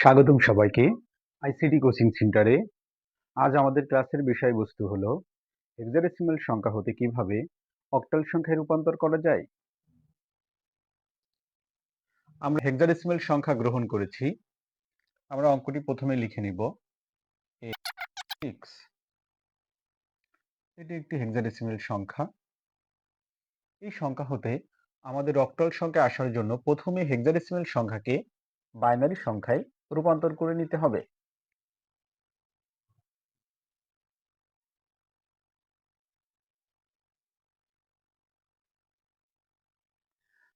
স্বাগতম সবাইকে ICT coaching সেন্টারে আজ আমাদের ক্লাসের বিষয়বস্তু হলো হেক্সাডেসিমাল সংখ্যা হতে কীভাবে অক্টাল সংখ্যায় রূপান্তর করা যায়? আমরা হেক্সাডেসিমাল সংখ্যা গ্রহণ করেছি, আমরা অঙ্কটি প্রথমে লিখে নিব। এটি একটি হেক্সাডেসিমাল সংখ্যা। এই সংখ্যা হতে আমাদের অক্টাল সংখ্যা আসার জন্য প্রথমে হেক্সাডেসিমাল সংখ্যাকে বাইনারি সংখ্যায় রূপান্তর করে নিতে হবে।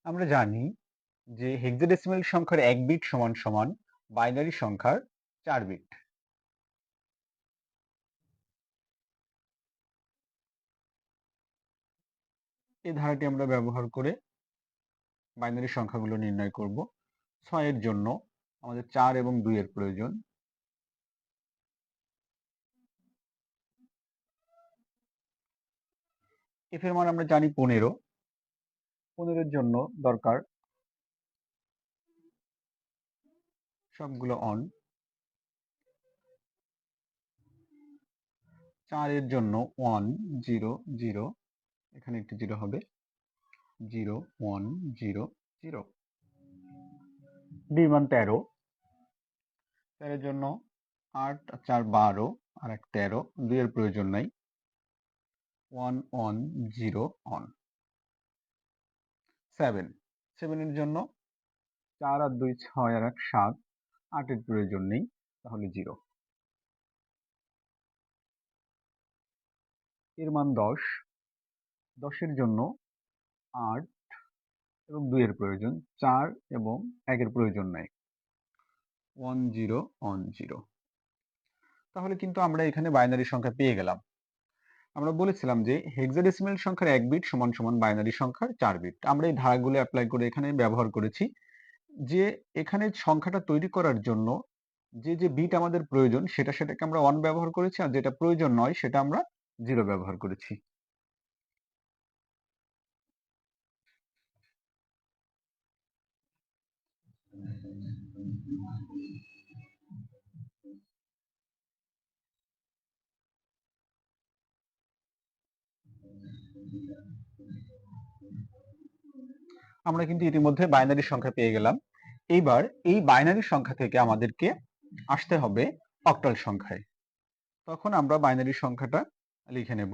আমরা জানি যে হেক্সাডেসিমাল সংখ্যার এক বিট সমান সমান বাইনারি সংখ্যার চার বিট এই ধারাটি আমরা ব্যবহার করে বাইনারি সংখ্যাগুলো নির্ণয় করব। ছয়ের জন্য আমাদের চার এবং দুইয়ের প্রয়োজন। এফ এর মান আমরা জানি পনেরো। পনেরোর জন্য দরকার সবগুলো অন চারের জন্য ওয়ান জিরো জিরো এখানে একটি জিরো হবে। জিরো ওয়ান জিরো জিরো ডি মান তেরো। তেরোর জন্য আট, চার বারো আর এক তেরো, দুইয়ের প্রয়োজন নাই। One one, zero on seven. সেভেনের জন্য চার আর দুই ছয় আর এক সাত, আটের প্রয়োজন নেই, তাহলে জিরো। এর মান দশ। দশের জন্য আট এবং দুইয়ের প্রয়োজন, চার এবং একের প্রয়োজন নাই। ওয়ান জিরো ওয়ান জিরো তাহলে কিন্তু আমরা এখানে বাইনারি সংখ্যা পেয়ে গেলাম। আমরা বলেছিলাম যে হেক্সাডেসিমাল সংখ্যার এক বিট সমান সমান বাইনারি সংখ্যার চার বিট আমরা এই ধারাগুলো অ্যাপ্লাই করে এখানে ব্যবহার করেছি যে এখানে সংখ্যাটা তৈরি করার জন্য যে যে বিট আমাদের প্রয়োজন সেটা সেটাকে আমরা ওয়ান ব্যবহার করেছি আর যেটা প্রয়োজন নয় সেটা আমরা জিরো ব্যবহার করেছি। আমরা কিন্তু ইতিমধ্যে বাইনারি সংখ্যা পেয়ে গেলাম। এইবার এই বাইনারি সংখ্যা থেকে আমাদেরকে আসতে হবে অক্টাল সংখ্যায়। তখন আমরা বাইনারি সংখ্যাটা লিখে নেব।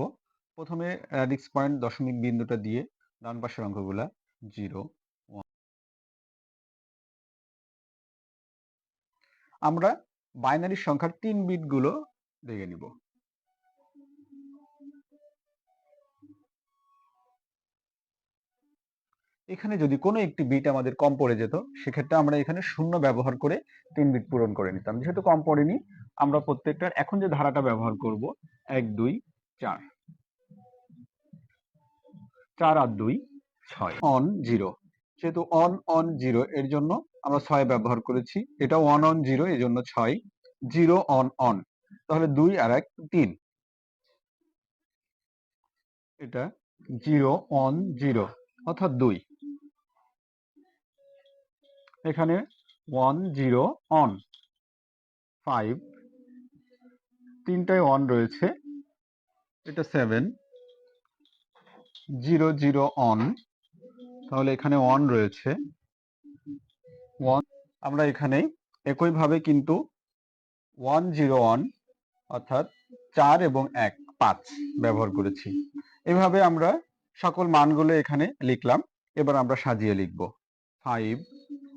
প্রথমে রিক্স পয়েন্ট দশমিক বিন্দুটা দিয়ে ডান পাশের অঙ্কগুলা জিরো আমরা বাইনারি সংখ্যার তিন বিটগুলো দেখে নিব। এখানে যদি কোনো একটি বিট আমাদের কম পড়ে যেত, সেক্ষেত্রে আমরা এখানে শূন্য ব্যবহার করে তিন বিট পূরণ করে নিতাম। যেহেতু কম পড়েনি, আমরা প্রত্যেকটার এখন যে ধারাটা ব্যবহার করব, এক, দুই, চার। চার আর দুই, ছয়। অন জিরো যেহেতু অন অন জিরো এর জন্য আমরা ছয় ব্যবহার করেছি। এটা ওয়ান অন জিরো এর জন্য ছয়। জিরো অন অন তাহলে দুই আর এক, তিন। এটা জিরো অন জিরো অর্থাৎ দুই। এখানে ওয়ান জিরো অন ফাইভ তিনটায় ওয়ান রয়েছে। এটা সেভেন জিরো জিরো অন তাহলে এখানে ওয়ান রয়েছে। ওয়ান আমরা এখানে একইভাবে কিন্তু ওয়ান জিরো ওয়ান অর্থাৎ চার এবং এক, পাঁচ ব্যবহার করেছি। এভাবে আমরা সকল মানগুলো এখানে লিখলাম। এবার আমরা সাজিয়ে লিখব। ফাইভ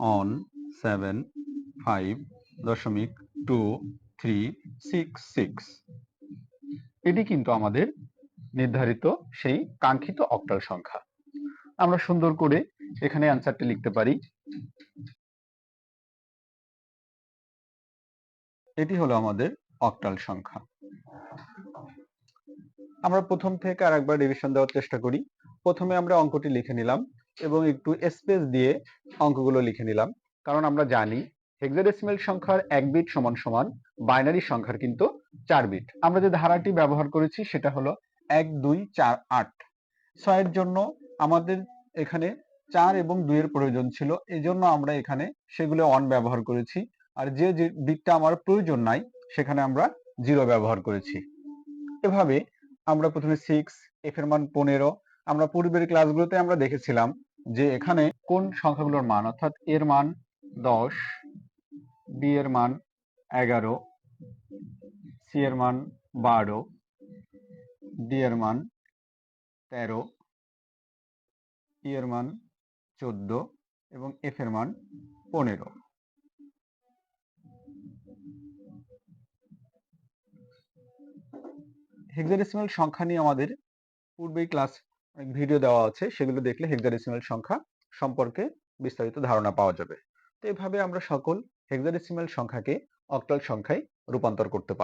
অন সেভেন ফাইভ দশমিক টু থ্রি সিক্স সিক্স এটি কিন্তু আমাদের নির্ধারিত সেই কাঙ্ক্ষিত অক্টাল সংখ্যা। আমরা সুন্দর করে এখানে অ্যান্সারটি লিখতে পারি। এটি হলো আমাদের অক্টাল সংখ্যা। আমরা প্রথম থেকে আরেকবার রিভিশন দেওয়ার চেষ্টা করি। প্রথমে আমরা অঙ্কটি লিখে নিলাম। এবং একটু স্পেস দিয়ে অঙ্কগুলো লিখে নিলাম। কারণ আমরা জানি হেক্সাডেসিমাল সংখ্যার এক বিট সমান সমান বাইনারি সংখ্যার কিন্তু চার বিট আমরা যে ধারাটি ব্যবহার করেছি সেটা হলো এক, দুই, চার, আট। ছয়ের জন্য আমাদের এখানে চার এবং দুইয়ের প্রয়োজন ছিল এই জন্য আমরা এখানে সেগুলো অন ব্যবহার করেছি। আর যে যে দিকটা আমার প্রয়োজন নাই, সেখানে আমরা জিরো ব্যবহার করেছি। এভাবে আমরা প্রথমে সিক্স এফ এর মান পনেরো আমরা পূর্বের ক্লাসগুলোতে আমরা দেখেছিলাম যে এখানে কোন সংখ্যাগুলোর মান, অর্থাৎ এর মান দশ বি এর মান এগারো সি এর মান বারো ডি এর মান তেরো ই এর মান চোদ্দ এবং এফ এর মান পনেরো। হেক্সাডেসিমাল সংখ্যা নিয়ে আমাদের পূর্বেই ক্লাস ভিডিও দেওয়া আছে, সেগুলো দেখলে হেক্সাডেসিমাল সংখ্যা সম্পর্কে বিস্তারিত ধারণা পাওয়া যাবে। তো এভাবে আমরা সকল হেক্সাডেসিমাল সংখ্যাকে অক্টাল সংখ্যায় রূপান্তর করতে পারব।